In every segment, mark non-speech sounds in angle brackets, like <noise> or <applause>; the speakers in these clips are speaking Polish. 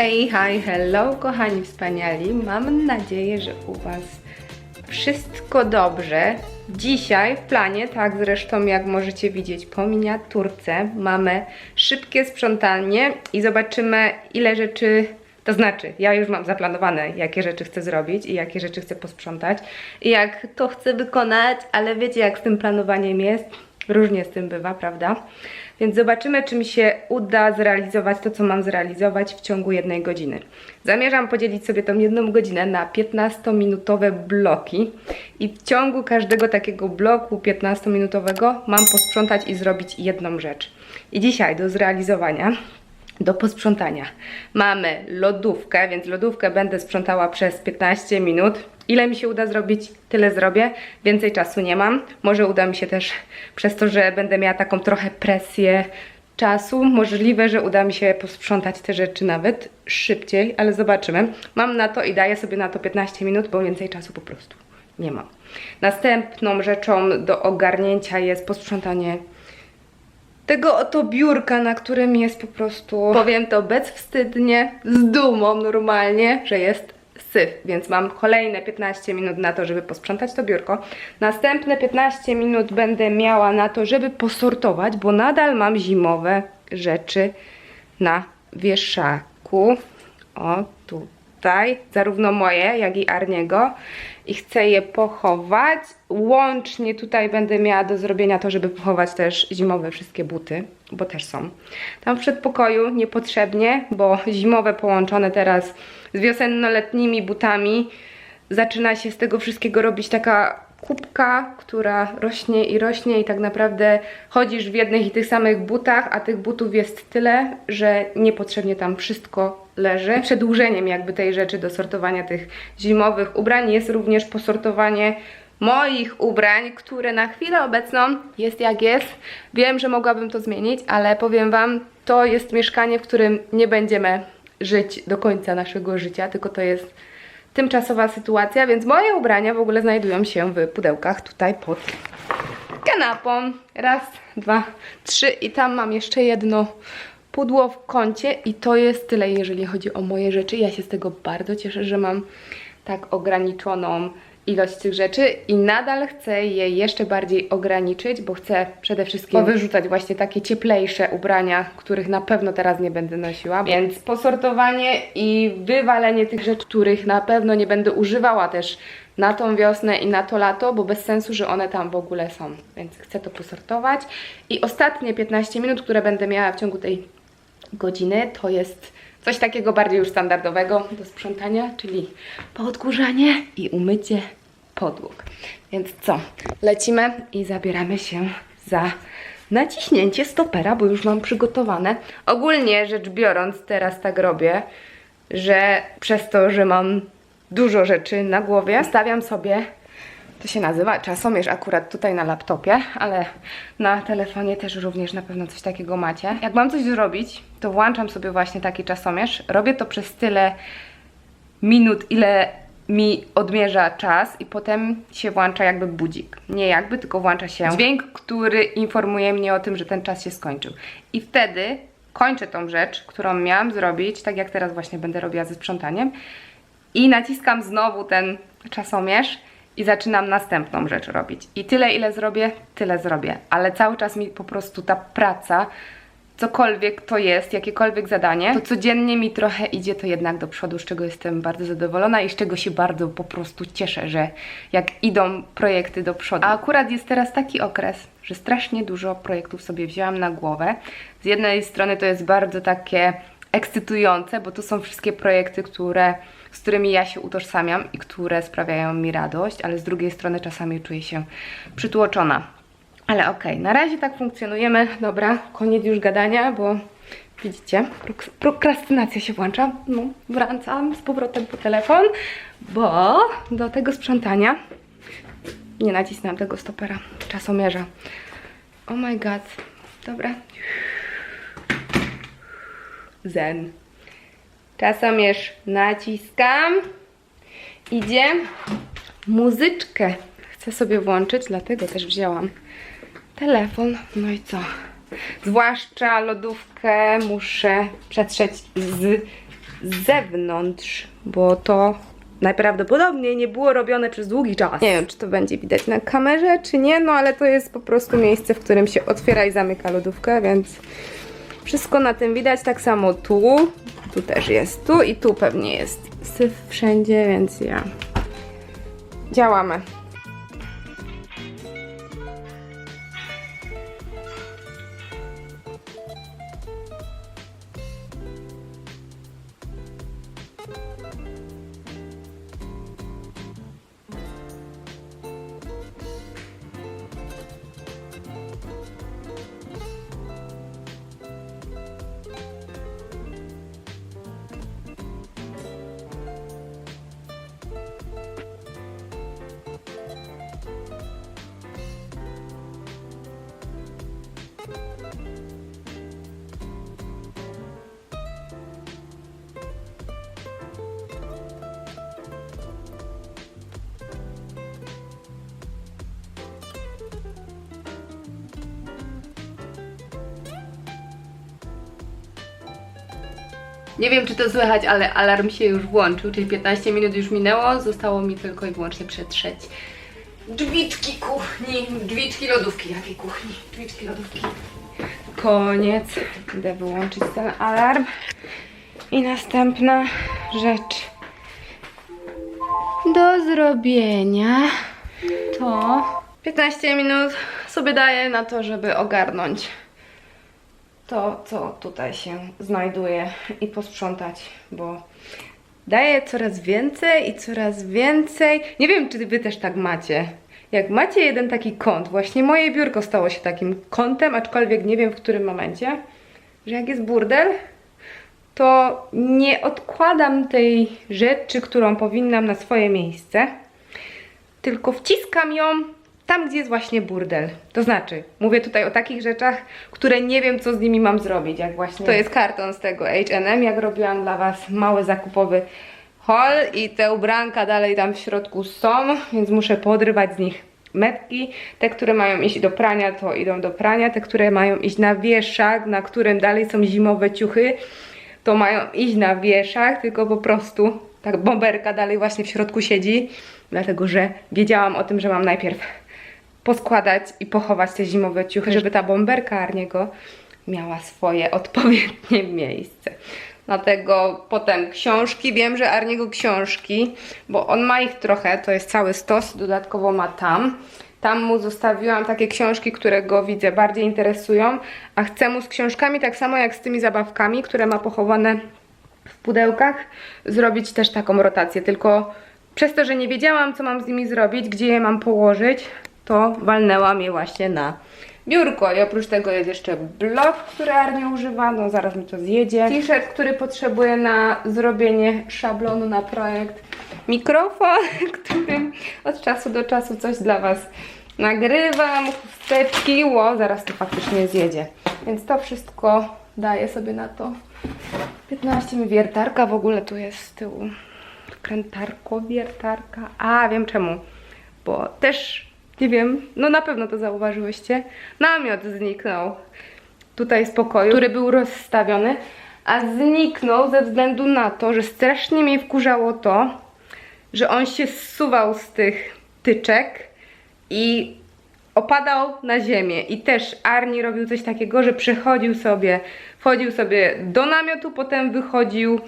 Hej, hi, hello, kochani wspaniali. Mam nadzieję, że u Was wszystko dobrze. Dzisiaj w planie, tak zresztą jak możecie widzieć po miniaturce, mamy szybkie sprzątanie i zobaczymy ile rzeczy, to znaczy ja już mam zaplanowane jakie rzeczy chcę zrobić i jakie rzeczy chcę posprzątać i jak to chcę wykonać, ale wiecie jak z tym planowaniem jest, różnie z tym bywa, prawda? Więc zobaczymy, czy mi się uda zrealizować to, co mam zrealizować w ciągu jednej godziny. Zamierzam podzielić sobie tą jedną godzinę na 15-minutowe bloki i w ciągu każdego takiego bloku 15-minutowego mam posprzątać i zrobić jedną rzecz. I dzisiaj do zrealizowania do posprzątania. Mamy lodówkę, więc lodówkę będę sprzątała przez 15 minut. Ile mi się uda zrobić, tyle zrobię. Więcej czasu nie mam. Może uda mi się też przez to, że będę miała taką trochę presję czasu. Możliwe, że uda mi się posprzątać te rzeczy nawet szybciej, ale zobaczymy. Mam na to i daję sobie na to 15 minut, bo więcej czasu po prostu nie mam. Następną rzeczą do ogarnięcia jest posprzątanie tego oto biurka, na którym jest po prostu, powiem to bezwstydnie, z dumą normalnie, że jest syf, więc mam kolejne 15 minut na to, żeby posprzątać to biurko. Następne 15 minut będę miała na to, żeby posortować, bo nadal mam zimowe rzeczy na wieszaku. O, tutaj, zarówno moje, jak i Arniego. I chcę je pochować. Łącznie tutaj będę miała do zrobienia to, żeby pochować też zimowe wszystkie buty, bo też są. Tam w przedpokoju niepotrzebnie, bo zimowe połączone teraz z wiosenno-letnimi butami zaczyna się z tego wszystkiego robić taka kubka, która rośnie i rośnie i tak naprawdę chodzisz w jednych i tych samych butach, a tych butów jest tyle, że niepotrzebnie tam wszystko leży. Przedłużeniem jakby tej rzeczy do sortowania tych zimowych ubrań jest również posortowanie moich ubrań, które na chwilę obecną jest jak jest. Wiem, że mogłabym to zmienić, ale powiem Wam, to jest mieszkanie, w którym nie będziemy żyć do końca naszego życia, tylko to jest tymczasowa sytuacja, więc moje ubrania w ogóle znajdują się w pudełkach tutaj pod kanapą. Raz, dwa, trzy i tam mam jeszcze jedno pudło w kącie i to jest tyle, jeżeli chodzi o moje rzeczy. Ja się z tego bardzo cieszę, że mam tak ograniczoną ilość tych rzeczy i nadal chcę je jeszcze bardziej ograniczyć, bo chcę przede wszystkim wyrzucać właśnie takie cieplejsze ubrania, których na pewno teraz nie będę nosiła. Więc posortowanie i wywalenie tych rzeczy, których na pewno nie będę używała też na tą wiosnę i na to lato, bo bez sensu, że one tam w ogóle są. Więc chcę to posortować. I ostatnie 15 minut, które będę miała w ciągu tej godziny, to jest coś takiego bardziej już standardowego do sprzątania, czyli podkurzanie i umycie podłóg. Więc co? Lecimy i zabieramy się za naciśnięcie stopera, bo już mam przygotowane. Ogólnie rzecz biorąc, teraz tak robię, że przez to, że mam dużo rzeczy na głowie, stawiam sobie to się nazywa czasomierz akurat tutaj na laptopie, ale na telefonie też również na pewno coś takiego macie. Jak mam coś zrobić, to włączam sobie właśnie taki czasomierz. Robię to przez tyle minut, ile mi odmierza czas i potem się włącza jakby budzik. Nie jakby, tylko włącza się dźwięk, który informuje mnie o tym, że ten czas się skończył. I wtedy kończę tą rzecz, którą miałam zrobić, tak jak teraz właśnie będę robiła ze sprzątaniem i naciskam znowu ten czasomierz i zaczynam następną rzecz robić. I tyle, ile zrobię, tyle zrobię. Ale cały czas mi po prostu ta praca, cokolwiek to jest, jakiekolwiek zadanie, to codziennie mi trochę idzie to jednak do przodu, z czego jestem bardzo zadowolona i z czego się bardzo po prostu cieszę, że jak idą projekty do przodu. A akurat jest teraz taki okres, że strasznie dużo projektów sobie wzięłam na głowę. Z jednej strony to jest bardzo takie ekscytujące, bo to są wszystkie projekty, które, z którymi ja się utożsamiam i które sprawiają mi radość, ale z drugiej strony czasami czuję się przytłoczona. Ale okej, na razie tak funkcjonujemy. Dobra, koniec już gadania, bo widzicie, prok- prokrastynacja się włącza. No, wracam z powrotem po telefon, bo do tego sprzątania nie nacisnęłam tego stopera, czasomierza. Oh my god. Dobra, Zen. Czasomierz naciskam. Idzie muzyczkę. Chcę sobie włączyć, dlatego też wzięłam telefon. No i co? Zwłaszcza lodówkę muszę przetrzeć z zewnątrz, bo to najprawdopodobniej nie było robione przez długi czas. Nie wiem, czy to będzie widać na kamerze, czy nie, no ale to jest po prostu miejsce, w którym się otwiera i zamyka lodówkę, więc wszystko na tym widać, tak samo tu, tu też jest, tu i tu pewnie jest syf wszędzie, więc ja... Działamy. Nie wiem, czy to słychać, ale alarm się już włączył, czyli 15 minut już minęło. Zostało mi tylko i wyłącznie przetrzeć drzwiczki kuchni, drzwiczki lodówki. Jakiej kuchni? Drzwiczki lodówki. Koniec. Idę wyłączyć ten alarm. I następna rzecz do zrobienia to 15 minut sobie daję na to, żeby ogarnąć to, co tutaj się znajduje i posprzątać, bo daje coraz więcej i coraz więcej. Nie wiem, czy wy też tak macie. Jak macie jeden taki kąt, właśnie moje biurko stało się takim kątem, aczkolwiek nie wiem w którym momencie, że jak jest burdel, to nie odkładam tej rzeczy, którą powinnam na swoje miejsce, tylko wciskam ją tam, gdzie jest właśnie burdel. To znaczy, mówię tutaj o takich rzeczach, które nie wiem, co z nimi mam zrobić, jak właśnie... To jest karton z tego H&M, jak robiłam dla Was mały zakupowy haul i te ubranka dalej tam w środku są, więc muszę podrywać z nich metki. Te, które mają iść do prania, to idą do prania. Te, które mają iść na wieszak, na którym dalej są zimowe ciuchy, to mają iść na wieszak, tylko po prostu tak bomberka dalej właśnie w środku siedzi, dlatego że wiedziałam o tym, że mam najpierw poskładać i pochować te zimowe ciuchy, żeby ta bomberka Arniego miała swoje odpowiednie miejsce. Dlatego potem książki, wiem, że Arniego książki, bo on ma ich trochę, to jest cały stos, dodatkowo ma tam. Tam mu zostawiłam takie książki, które go widzę bardziej interesują, a chcę mu z książkami, tak samo jak z tymi zabawkami, które ma pochowane w pudełkach, zrobić też taką rotację. Tylko przez to, że nie wiedziałam, co mam z nimi zrobić, gdzie je mam położyć, to walnęłam je właśnie na biurko. I oprócz tego jest jeszcze blok, który Arnie używa, no zaraz mi to zjedzie. T-shirt, który potrzebuję na zrobienie szablonu na projekt. Mikrofon, <laughs> którym od czasu do czasu coś dla Was nagrywam. Chusteczki, ło, zaraz to faktycznie zjedzie. Więc to wszystko daję sobie na to 15 mi wiertarka w ogóle tu jest z tyłu. Krętarko, wiertarka. A, wiem czemu. Bo też, nie wiem, no na pewno to zauważyłyście. Namiot zniknął tutaj z pokoju, który był rozstawiony, a zniknął ze względu na to, że strasznie mnie wkurzało to, że on się zsuwał z tych tyczek i opadał na ziemię i też Arni robił coś takiego, że przychodził sobie, wchodził sobie do namiotu, potem wychodził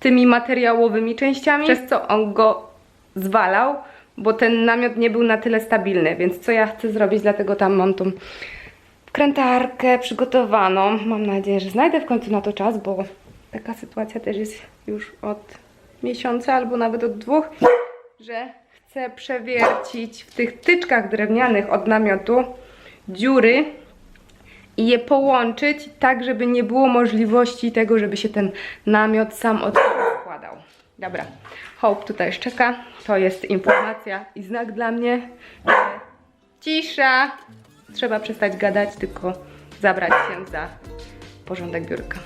tymi materiałowymi częściami, przez co on go zwalał, bo ten namiot nie był na tyle stabilny, więc co ja chcę zrobić, dlatego tam mam tą krętarkę przygotowaną. Mam nadzieję, że znajdę w końcu na to czas, bo taka sytuacja też jest już od miesiąca albo nawet od dwóch, że chcę przewiercić w tych tyczkach drewnianych od namiotu dziury i je połączyć tak, żeby nie było możliwości tego, żeby się ten namiot sam od składał. Dobra, Hope tutaj już czeka. To jest informacja i znak dla mnie, cisza. Trzeba przestać gadać, tylko zabrać się za porządek biurka.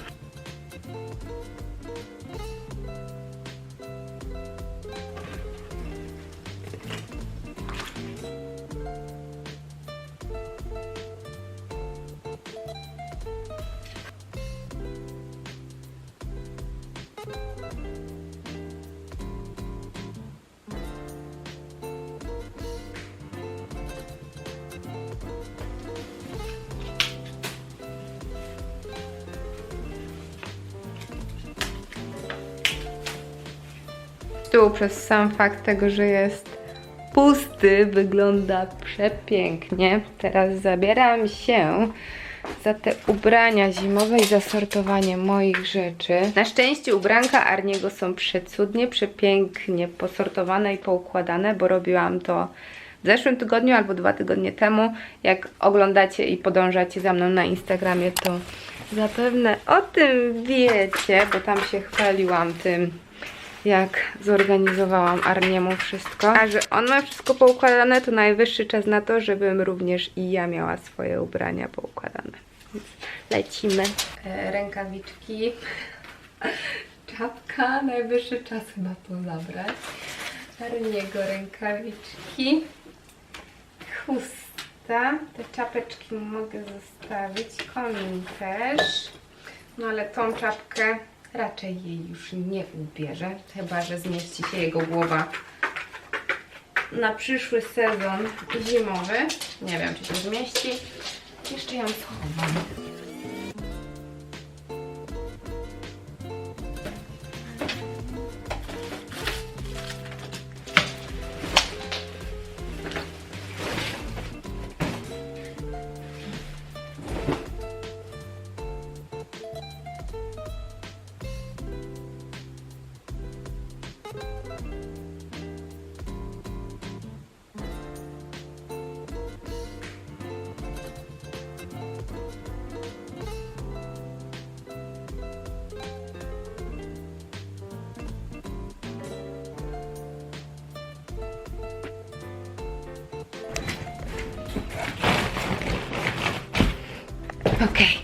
Stół przez sam fakt tego, że jest pusty, wygląda przepięknie. Teraz zabieram się za te ubrania zimowe i zasortowanie moich rzeczy. Na szczęście ubranka Arniego są przecudnie, przepięknie posortowane i poukładane, bo robiłam to w zeszłym tygodniu albo dwa tygodnie temu. Jak oglądacie i podążacie za mną na Instagramie, to zapewne o tym wiecie, bo tam się chwaliłam tym jak zorganizowałam Arniemu wszystko. A że on ma wszystko poukładane, to najwyższy czas na to, żebym również i ja miała swoje ubrania poukładane. Więc lecimy. E, rękawiczki, czapka, najwyższy czas chyba to zabrać. Arniego rękawiczki, chusta. Te czapeczki mogę zostawić, komin też. No ale tą czapkę raczej jej już nie ubierze, chyba że zmieści się jego głowa na przyszły sezon zimowy. Nie wiem, czy się zmieści. Jeszcze ją schowam. Okej.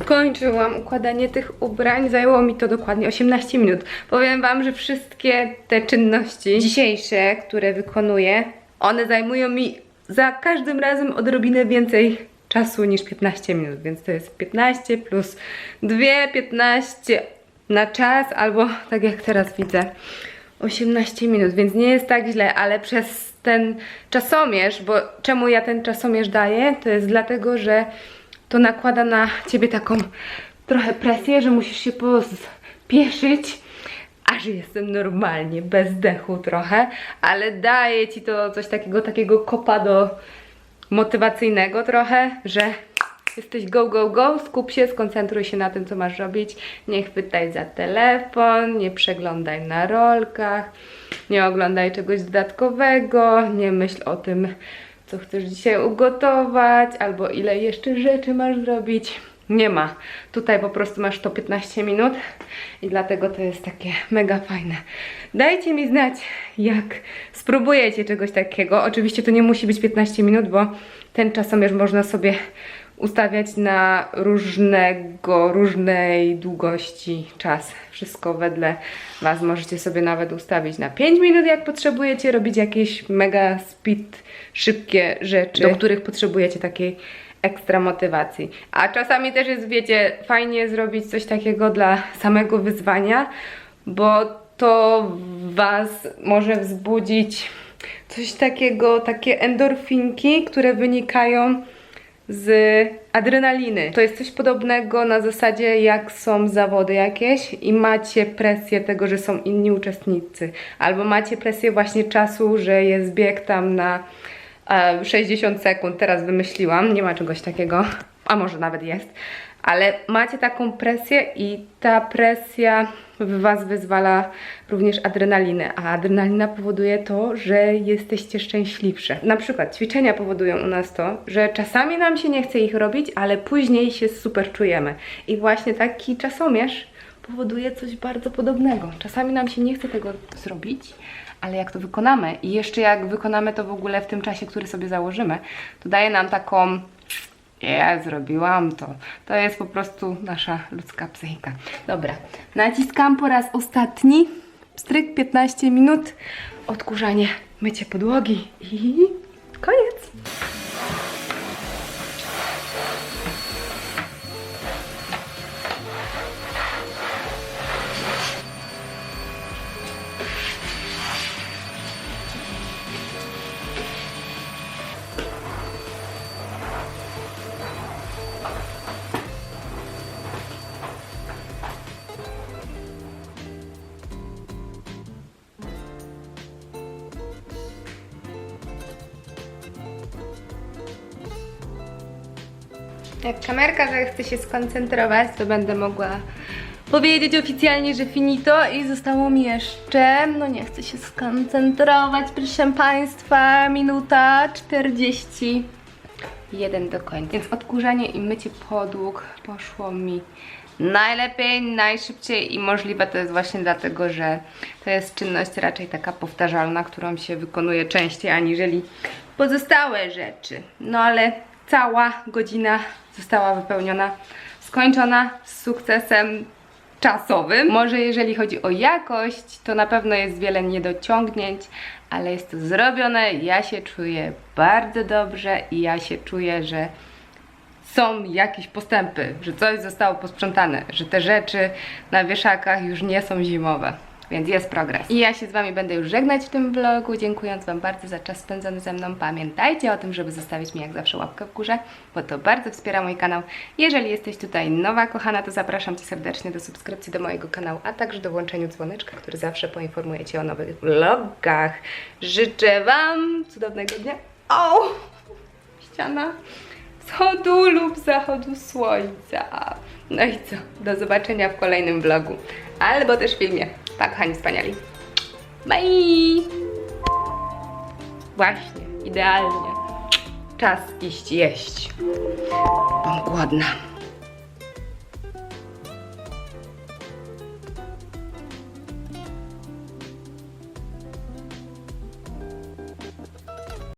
Skończyłam układanie tych ubrań. Zajęło mi to dokładnie 18 minut. Powiem Wam, że wszystkie te czynności dzisiejsze, które wykonuję, one zajmują mi za każdym razem odrobinę więcej czasu niż 15 minut, więc to jest 15 plus 2, 15 na czas, albo tak jak teraz widzę, 18 minut, więc nie jest tak źle, ale przez ten czasomierz, bo czemu ja ten czasomierz daję, to jest dlatego, że to nakłada na ciebie taką trochę presję, że musisz się pospieszyć, aż jestem normalnie, bez dechu trochę, ale daje ci to coś takiego, takiego kopa do motywacyjnego trochę, że jesteś go, go, go, skup się, skoncentruj się na tym, co masz robić, nie chwytaj za telefon, nie przeglądaj na rolkach, nie oglądaj czegoś dodatkowego, nie myśl o tym, co chcesz dzisiaj ugotować, albo ile jeszcze rzeczy masz zrobić. Nie ma. Tutaj po prostu masz to 15 minut i dlatego to jest takie mega fajne. Dajcie mi znać, jak spróbujecie czegoś takiego. Oczywiście to nie musi być 15 minut, bo ten czasomierz można sobie ustawiać na różnego, różnej długości czas. Wszystko wedle Was możecie sobie nawet ustawić na 5 minut, jak potrzebujecie robić jakieś mega speed, szybkie rzeczy, do których potrzebujecie takiej ekstra motywacji. A czasami też jest, wiecie, fajnie zrobić coś takiego dla samego wyzwania, bo to Was może wzbudzić coś takiego, takie endorfinki, które wynikają z adrenaliny. To jest coś podobnego na zasadzie jak są zawody jakieś i macie presję tego, że są inni uczestnicy. Albo macie presję właśnie czasu, że jest bieg tam na 60 sekund. Teraz wymyśliłam, nie ma czegoś takiego, <laughs> a może nawet jest. Ale macie taką presję i ta presja w Was wyzwala również adrenalinę, a adrenalina powoduje to, że jesteście szczęśliwsze. Na przykład ćwiczenia powodują u nas to, że czasami nam się nie chce ich robić, ale później się super czujemy. I właśnie taki czasomierz powoduje coś bardzo podobnego. Czasami nam się nie chce tego zrobić, ale jak to wykonamy i jeszcze jak wykonamy to w ogóle w tym czasie, który sobie założymy, to daje nam taką ja zrobiłam to. To jest po prostu nasza ludzka psychika. Dobra, naciskam po raz ostatni. Stryk 15 minut. Odkurzanie, mycie podłogi i koniec. Kamerka zechce się skoncentrować, to będę mogła powiedzieć oficjalnie, że finito i zostało mi jeszcze, no nie chcę się skoncentrować, proszę Państwa, minuta 41 do końca. Więc odkurzanie i mycie podłóg poszło mi najlepiej, najszybciej i możliwe to jest właśnie dlatego, że to jest czynność raczej taka powtarzalna, którą się wykonuje częściej aniżeli pozostałe rzeczy. No ale cała godzina została wypełniona, skończona z sukcesem czasowym. Może jeżeli chodzi o jakość, to na pewno jest wiele niedociągnięć, ale jest to zrobione. Ja się czuję bardzo dobrze i ja się czuję, że są jakieś postępy, że coś zostało posprzątane, że te rzeczy na wieszakach już nie są zimowe. Więc jest progres. I ja się z Wami będę już żegnać w tym vlogu, dziękując Wam bardzo za czas spędzony ze mną. Pamiętajcie o tym, żeby zostawić mi jak zawsze łapkę w górze, bo to bardzo wspiera mój kanał. Jeżeli jesteś tutaj nowa, kochana, to zapraszam Cię serdecznie do subskrypcji do mojego kanału, a także do włączenia dzwoneczka, który zawsze poinformuje Cię o nowych vlogach. Życzę Wam cudownego dnia. O! Ściana wschodu lub zachodu słońca. No i co? Do zobaczenia w kolejnym vlogu. Albo też filmie. Pa, kochani wspaniali. Bye! Właśnie, idealnie. Czas iść jeść. Bo głodna.